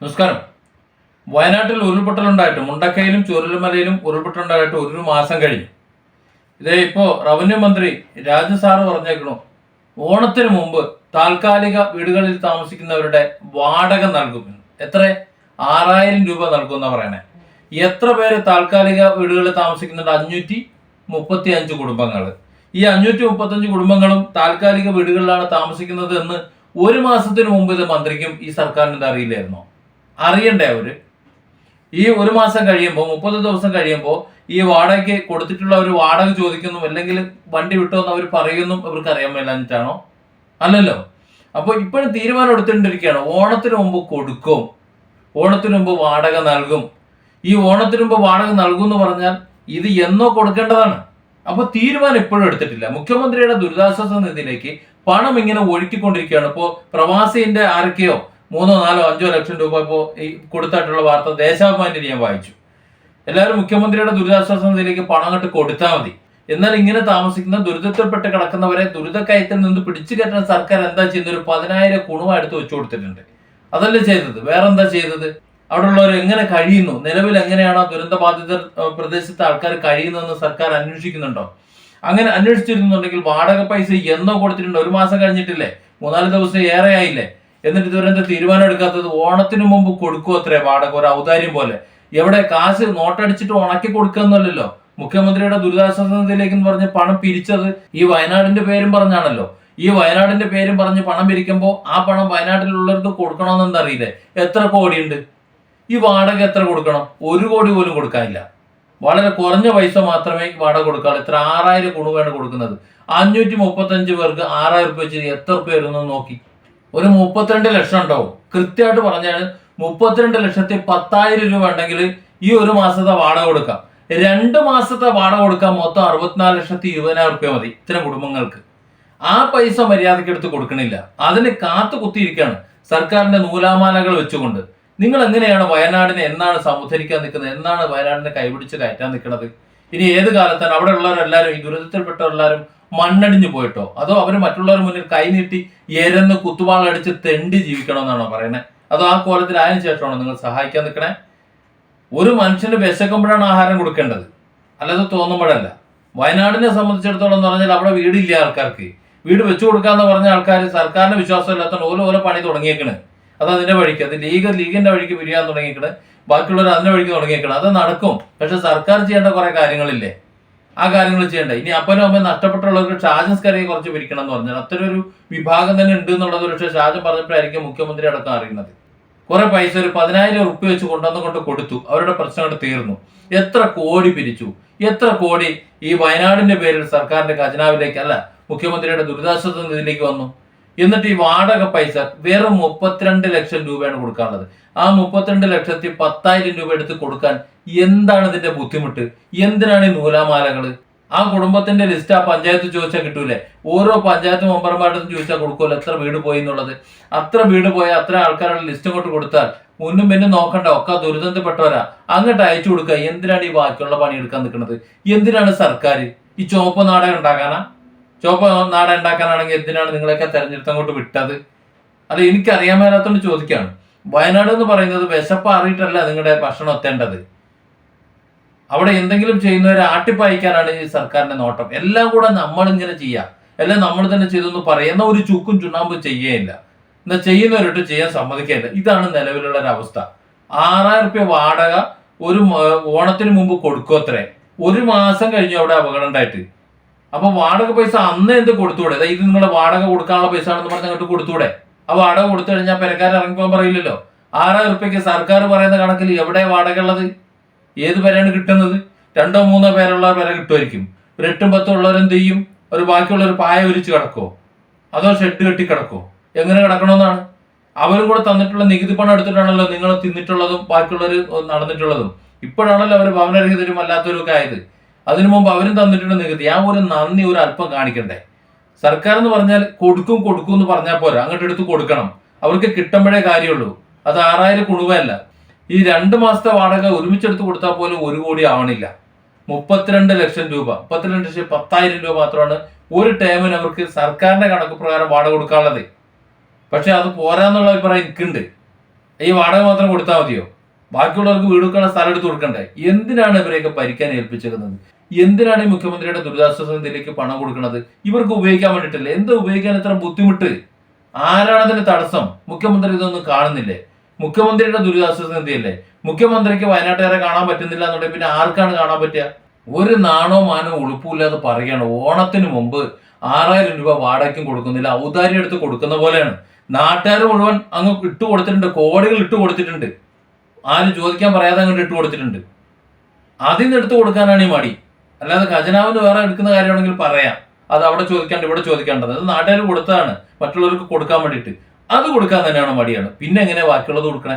നമസ്കാരം. വയനാട്ടിൽ ഉരുൾപൊട്ടലുണ്ടായിട്ട് മുണ്ടക്കയിലും ഉരുൾപൊട്ടൽ ഉരുൾപൊട്ടലുണ്ടായിട്ട് ഒരു മാസം കഴിഞ്ഞു. ഇതേ ഇപ്പോ റവന്യൂ മന്ത്രി രാജു സാറ് പറഞ്ഞേക്കണു. ഓണത്തിന് മുമ്പ് താൽക്കാലിക വീടുകളിൽ താമസിക്കുന്നവരുടെ വാടക നൽകും. എത്ര? ആറായിരം രൂപ നൽകുമെന്ന് പറയണേ. എത്ര പേര് താൽക്കാലിക വീടുകളിൽ താമസിക്കുന്നുണ്ട്? അഞ്ഞൂറ്റി മുപ്പത്തി അഞ്ച് കുടുംബങ്ങൾ ഈ അഞ്ഞൂറ്റി മുപ്പത്തഞ്ച് കുടുംബങ്ങളും താൽക്കാലിക വീടുകളിലാണ് താമസിക്കുന്നത് എന്ന് ഒരു മാസത്തിന് മുമ്പ് ഇത് മന്ത്രിക്കും ഈ സർക്കാരിന് ഇത് അറിയില്ലായിരുന്നോ? അറിയണ്ടേ അവർ? ഈ ഒരു മാസം കഴിയുമ്പോൾ മുപ്പത് ദിവസം കഴിയുമ്പോൾ ഈ വാടകയ്ക്ക് കൊടുത്തിട്ടുള്ള ഒരു വാടക ചോദിക്കുന്നു അല്ലെങ്കിൽ വണ്ടി വിട്ടോന്ന് അവർ പറയുന്നു അവർക്ക് അറിയാൻ മേലാഞ്ഞിട്ടാണോ? അല്ലല്ലോ. അപ്പോൾ ഇപ്പോഴും തീരുമാനം എടുത്തുകൊണ്ടിരിക്കുകയാണ് ഓണത്തിന് മുമ്പ് കൊടുക്കും ഓണത്തിന് മുമ്പ് വാടക നൽകും. ഈ ഓണത്തിന് മുമ്പ് വാടക നൽകും എന്ന് പറഞ്ഞാൽ ഇത് എന്നോ കൊടുക്കേണ്ടതാണ്. അപ്പോൾ തീരുമാനം ഇപ്പോഴും എടുത്തിട്ടില്ല. മുഖ്യമന്ത്രിയുടെ ദുരിതാശ്വാസ നിധിയിലേക്ക് പണം ഇങ്ങനെ ഒഴുക്കിക്കൊണ്ടിരിക്കുകയാണ്. ഇപ്പോൾ പ്രവാസിന്റെ ആരൊക്കെയോ മൂന്നോ നാലോ അഞ്ചോ ലക്ഷം രൂപ ഇപ്പോൾ ഈ കൊടുത്തായിട്ടുള്ള വാർത്ത ദേശാഭിമാനിയിൽ ഞാൻ വായിച്ചു. എല്ലാവരും മുഖ്യമന്ത്രിയുടെ ദുരിതാശ്വാസ നിധിയിലേക്ക് പണം അങ്ങോട്ട് കൊടുത്താൽ മതി. എന്നാൽ ഇങ്ങനെ താമസിക്കുന്ന ദുരിതത്തിൽപ്പെട്ട് കിടക്കുന്നവരെ ദുരിതക്കയത്തിൽ നിന്ന് പിടിച്ചു കയറ്റാൻ സർക്കാർ എന്താ ചെയ്യുന്നത്? ഒരു പതിനായിരം കുണുവ എടുത്ത് വെച്ചു കൊടുത്തിട്ടുണ്ട്. അതല്ലേ ചെയ്തത്? വേറെന്താ ചെയ്തത്? അവിടെയുള്ളവർ എങ്ങനെ കഴിയുന്നു? നിലവിൽ എങ്ങനെയാണ് ദുരന്ത ബാധിത പ്രദേശത്തെ ആൾക്കാർ കഴിയുന്നതെന്ന് സർക്കാർ അന്വേഷിക്കുന്നുണ്ടോ? അങ്ങനെ അന്വേഷിച്ചിരുന്നുണ്ടെങ്കിൽ വാടക പൈസ എന്നോ കൊടുത്തിട്ടുണ്ട്. ഒരു മാസം കഴിഞ്ഞിട്ടില്ലേ? മൂന്നാൽ ദിവസം ഏറെ ആയില്ലേ എന്നിട്ട് ഇതുവരെ എന്താ തീരുമാനം എടുക്കാത്തത്? ഓണത്തിന് മുമ്പ് കൊടുക്കും അത്രേ വാടക ഒരു ഔദാര്യം പോലെ. എവിടെ? കാശ് നോട്ടടിച്ചിട്ട് ഉണക്കി കൊടുക്കുന്നല്ലോ മുഖ്യമന്ത്രിയുടെ ദുരിതാശ്വാസ നിധിയിലേക്ക് എന്ന് പറഞ്ഞ് പണം പിരിച്ചത് ഈ വയനാടിന്റെ പേരും പറഞ്ഞാണല്ലോ. ഈ വയനാടിന്റെ പേരും പറഞ്ഞ് പണം പിരിക്കുമ്പോൾ ആ പണം വയനാട്ടിലുള്ളവർക്ക് കൊടുക്കണമെന്ന് അറിയില്ലേ? എത്ര കോടിയുണ്ട്? ഈ വാടക എത്ര കൊടുക്കണം? ഒരു കോടി പോലും കൊടുക്കാനില്ല. വളരെ കുറഞ്ഞ പൈസ മാത്രമേ വാടക കൊടുക്കാറുള്ളൂ ഇത്ര ആറായിരം കുണുവാണ് കൊടുക്കുന്നത്. അഞ്ഞൂറ്റി മുപ്പത്തഞ്ച് പേർക്ക് ആറായിരം രൂപ വെച്ച് എത്ര പേരൊന്നും നോക്കി. ഒരു മുപ്പത്തിരണ്ട് ലക്ഷം ഉണ്ടാവും. കൃത്യമായിട്ട് പറഞ്ഞാൽ മുപ്പത്തിരണ്ട് ലക്ഷത്തി പത്തായിരം രൂപ ഉണ്ടെങ്കിൽ ഈ ഒരു മാസത്തെ വാടക കൊടുക്കാം. രണ്ട് മാസത്തെ വാടക കൊടുക്കാൻ മൊത്തം അറുപത്തിനാല് ലക്ഷത്തി ഇരുപതിനായിരം റുപ്യ മതി ഇത്തരം കുടുംബങ്ങൾക്ക്. ആ പൈസ മര്യാദയ്ക്ക് എടുത്ത് കൊടുക്കണില്ല. അതിന് കാത്തു കുത്തിയിരിക്കുകയാണ് സർക്കാരിന്റെ നൂലാമാലകൾ വെച്ചുകൊണ്ട്. നിങ്ങൾ എങ്ങനെയാണ് വയനാടിനെ എന്നാണ് സമുദ്ധരിക്കാൻ നിൽക്കുന്നത്? എന്നാണ് വയനാടിനെ കൈപിടിച്ച് കയറ്റാൻ നിൽക്കുന്നത്? ഇനി ഏത് കാലത്താണ് അവിടെ ഉള്ളവരെല്ലാവരും ഈ ദുരിതത്തിൽപ്പെട്ടവരെല്ലാവരും മണ്ണടിഞ്ഞു പോയിട്ടോ? അതോ അവർ മറ്റുള്ളവരുടെ മുന്നിൽ കൈനീട്ടി എരന്ന് കുത്തുവാളടിച്ച് തെണ്ടി ജീവിക്കണമെന്നാണോ പറയുന്നത്? അതോ ആ കോലത്തിൽ ആയതിനു ശേഷമാണോ നിങ്ങൾ സഹായിക്കാൻ നിൽക്കണേ? ഒരു മനുഷ്യന് വിശക്കുമ്പോഴാണ് ആഹാരം കൊടുക്കേണ്ടത്. അല്ലാതെ തോന്നുമ്പോഴല്ല. വയനാടിനെ സംബന്ധിച്ചിടത്തോളം എന്ന് പറഞ്ഞാൽ അവിടെ വീടില്ല ആൾക്കാർക്ക്. വീട് വെച്ചു കൊടുക്കാന്ന് പറഞ്ഞ ആൾക്കാർ സർക്കാരിന് വിശ്വാസമില്ലാത്തതുകൊണ്ട് ഓരോ ഓരോ പണി തുടങ്ങിയേക്കണ്. അത് അതിന്റെ വഴിക്ക്. അത് ലീഗ് ലീഗിന്റെ വഴിക്ക് പിരിയാൻ തുടങ്ങിയേക്കണ്. ബാക്കിയുള്ളവർ അതിന്റെ വഴിക്ക് തുടങ്ങിയേക്കണം. അത് നടക്കും. പക്ഷെ സർക്കാർ ചെയ്യേണ്ട കുറെ കാര്യങ്ങളില്ലേ? ആ കാര്യങ്ങൾ ചെയ്യണ്ടേ? ഇനി അപ്പനും അമ്മയും നഷ്ടപ്പെട്ടുള്ളവർക്ക് ഷാജൻസ് കരയെ കുറച്ച് പിരിക്കണം എന്ന് പറഞ്ഞാൽ അത്ര ഒരു വിഭാഗം തന്നെ ഉണ്ട് എന്നുള്ളത് പക്ഷേ ഷാജൻ പറഞ്ഞപ്പോഴായിരിക്കും മുഖ്യമന്ത്രി അടക്കം അറിയുന്നത്. കുറെ പൈസ ഒരു പതിനായിരം ഉറുപ്പ് വെച്ച് കൊണ്ടുവന്നു കൊണ്ട് കൊടുത്തു. അവരുടെ പ്രശ്നങ്ങൾ തീർന്നു. എത്ര കോടി പിരിച്ചു? എത്ര കോടി ഈ വയനാടിന്റെ പേരിൽ സർക്കാരിന്റെ ഖജനാവിലേക്ക് അല്ല മുഖ്യമന്ത്രിയുടെ ദുരിതാശ്വാസ നിധിയിലേക്ക് വന്നു? എന്നിട്ട് ഈ വാടക പൈസ വെറും മുപ്പത്തിരണ്ട് ലക്ഷം രൂപയാണ് കൊടുക്കാനുള്ളത്. ആ മുപ്പത്തിരണ്ട് ലക്ഷത്തി പത്തായിരം രൂപ എടുത്ത് കൊടുക്കാൻ എന്താണ് ഇതിന്റെ ബുദ്ധിമുട്ട്? എന്തിനാണ് ഈ നൂലാമാലകൾ? ആ കുടുംബത്തിന്റെ ലിസ്റ്റ് ആ പഞ്ചായത്ത് ചോദിച്ചാൽ കിട്ടൂലേ? ഓരോ പഞ്ചായത്ത് മെമ്പർമാരുടെ ചോദിച്ചാൽ കൊടുക്കുമല്ലോ എത്ര വീട് പോയി എന്നുള്ളത്. അത്ര വീട് പോയ അത്ര ആൾക്കാരുടെ ലിസ്റ്റ് ഇങ്ങോട്ട് കൊടുത്താൽ മുന്നും പിന്നും നോക്കണ്ട ഒക്കെ ദുരിതത്തിൽപ്പെട്ടവരാ. അങ്ങോട്ട് അയച്ചു കൊടുക്കുക. എന്തിനാണ് ഈ ബാക്കിയുള്ള പണി എടുക്കാൻ നിൽക്കുന്നത്? എന്തിനാണ് സർക്കാർ ഈ ചുവപ്പ് നാടകം ഉണ്ടാക്കാനാ ചുവപ്പ് നാടൻ ഉണ്ടാക്കാനാണെങ്കിൽ എന്തിനാണ് നിങ്ങളെയൊക്കെ തെരഞ്ഞെടുത്ത് അങ്ങോട്ട് വിട്ടത്? അത് എനിക്ക് അറിയാൻ മേലാത്തോണ്ട് ചോദിക്കുകയാണ് വയനാട് എന്ന് പറയുന്നത് വിശപ്പാറിയിട്ടല്ല നിങ്ങളുടെ ഭക്ഷണം എത്തേണ്ടത്. അവിടെ എന്തെങ്കിലും ചെയ്യുന്നവരെ ആട്ടിപ്പായിക്കാനാണ് ഈ സർക്കാരിന്റെ നോട്ടം. എല്ലാം കൂടെ നമ്മൾ ഇങ്ങനെ ചെയ്യാം. എല്ലാം നമ്മൾ തന്നെ ചെയ്തെന്ന് പറയുന്ന ഒരു ചുക്കും ചുണ്ണാമ്പും ചെയ്യേയില്ല. എന്നാൽ ചെയ്യുന്നവരോട്ട് ചെയ്യാൻ സമ്മതിക്കില്ല ഇതാണ് നിലവിലുള്ള ഒരു അവസ്ഥ. ആറായിരം റുപ്യ വാടക ഒരു ഓണത്തിന് മുമ്പ് കൊടുക്കുമത്രേ ഒരു മാസം കഴിഞ്ഞു അവിടെ അപകടം ഉണ്ടായിട്ട്. അപ്പൊ വാടക പൈസ അന്ന് എന്ത് കൊടുത്തൂടെ? ഇത് നിങ്ങളുടെ വാടക കൊടുക്കാനുള്ള പൈസ ആണെന്ന് പറഞ്ഞ് അങ്ങോട്ട് കൊടുത്തൂടെ? ആ വാടക കൊടുത്തു കഴിഞ്ഞാൽ പെരക്കാരൻ ഇറങ്ങിപ്പോകാൻ പറയില്ലല്ലോ? ആറായിരം റുപ്യക്ക് സർക്കാർ പറയുന്ന കണക്കിൽ എവിടെ വാടക ഉള്ളത്? ഏത് പേരാണ് കിട്ടുന്നത്? രണ്ടോ മൂന്നോ പേരുള്ള പേരെ കിട്ടുമായിരിക്കും. ഒരു എട്ടും പത്തും ഉള്ളവരെന്ത് ചെയ്യും? ഒരു ബാക്കിയുള്ളവർ പായ ഒരിച്ച് കിടക്കോ അതോ ഷെഡ് കെട്ടി കിടക്കോ എങ്ങനെ കിടക്കണമെന്നാണ്? അവരും കൂടെ തന്നിട്ടുള്ള നികുതി പണം എടുത്തിട്ടാണല്ലോ നിങ്ങൾ തിന്നിട്ടുള്ളതും ബാക്കിയുള്ളവർ നടന്നിട്ടുള്ളതും. ഇപ്പോഴാണല്ലോ അവർ ഭവനരഹിതരും അല്ലാത്തവരും ഒക്കെ ആയത്. അതിനു മുമ്പ് അവരും തന്നിട്ടുള്ള നികുതി. ആ ഒരു നന്ദി ഒരു അല്പം കാണിക്കണ്ടേ? സർക്കാർ എന്ന് പറഞ്ഞാൽ കൊടുക്കും കൊടുക്കും എന്ന് പറഞ്ഞാൽ പോരാ. അങ്ങോട്ട് എടുത്ത് കൊടുക്കണം. അവർക്ക് കിട്ടുമ്പോഴേ കാര്യമുള്ളൂ. അത് ആറായിരം കുണുവല്ല ഈ രണ്ട് മാസത്തെ വാടക ഒരുമിച്ചെടുത്ത് കൊടുത്താൽ പോലും ഒരു കോടി ആവണില്ല. മുപ്പത്തിരണ്ട് ലക്ഷം രൂപ. മുപ്പത്തിരണ്ട് ലക്ഷം പത്തായിരം രൂപ മാത്രമാണ് ഒരു ടേമിന് അവർക്ക് സർക്കാരിന്റെ കണക്ക് പ്രകാരം വാടക കൊടുക്കാനുള്ളത്. പക്ഷെ അത് പോരാന്നുള്ള അഭിപ്രായം എനിക്കുണ്ട്. ഈ വാടക മാത്രം കൊടുത്താൽ മതിയോ? ബാക്കിയുള്ളവർക്ക് വീടുക്കാനുള്ള സ്ഥലം എടുത്ത് കൊടുക്കണ്ടേ? എന്തിനാണ് ഇവരെയൊക്കെ ഭരിക്കാൻ ഏൽപ്പിച്ചേക്കുന്നത്? എന്തിനാണ് ഈ മുഖ്യമന്ത്രിയുടെ ദുരിതാശ്വാസ നിധിയിലേക്ക് പണം കൊടുക്കുന്നത്? ഇവർക്ക് ഉപയോഗിക്കാൻ വേണ്ടിയിട്ടില്ല? എന്താ ഉപയോഗിക്കാൻ ഇത്ര ബുദ്ധിമുട്ട്? ആരാണ് അതിന് തടസ്സം? മുഖ്യമന്ത്രി ഇതൊന്നും കാണുന്നില്ലേ? മുഖ്യമന്ത്രിയുടെ ദുരിതാശ്വാസ നിധിയല്ലേ? മുഖ്യമന്ത്രിക്ക് വയനാട്ടുകാരെ കാണാൻ പറ്റുന്നില്ല എന്നുണ്ടെങ്കിൽ പിന്നെ ആർക്കാണ് കാണാൻ പറ്റുക? ഒരു നാണോ മാനോ ഉളുപ്പില്ലാതെ പറയുകയാണ്. ഓണത്തിന് മുമ്പ് ആറായിരം രൂപ വാടകയ്ക്കും കൊടുക്കുന്നില്ല. ഔദാര്യം എടുത്ത് കൊടുക്കുന്ന പോലെയാണ്. നാട്ടുകാർ മുഴുവൻ അങ്ങ് ഇട്ട് കൊടുത്തിട്ടുണ്ട്. കോടികൾ ഇട്ട് കൊടുത്തിട്ടുണ്ട്. ആരും ചോദിക്കാൻ പറയാതെ അങ്ങോട്ട് ഇട്ട് കൊടുത്തിട്ടുണ്ട്. അതിൽ നിന്ന് എടുത്ത് കൊടുക്കാനാണ് ഈ മടി. അല്ലാതെ ഖജനാവിന് വേറെ എടുക്കുന്ന കാര്യമാണെങ്കിൽ പറയാം. അത് അവിടെ ചോദിക്കാണ്ട് ഇവിടെ ചോദിക്കേണ്ടത്. അത് നാട്ടുകാർ കൊടുത്തതാണ്. മറ്റുള്ളവർക്ക് കൊടുക്കാൻ വേണ്ടിയിട്ട്. അത് കൊടുക്കാൻ തന്നെയാണ് മടിയാണ്. പിന്നെ എങ്ങനെ ബാക്കിയുള്ളത് കൊടുക്കണേ?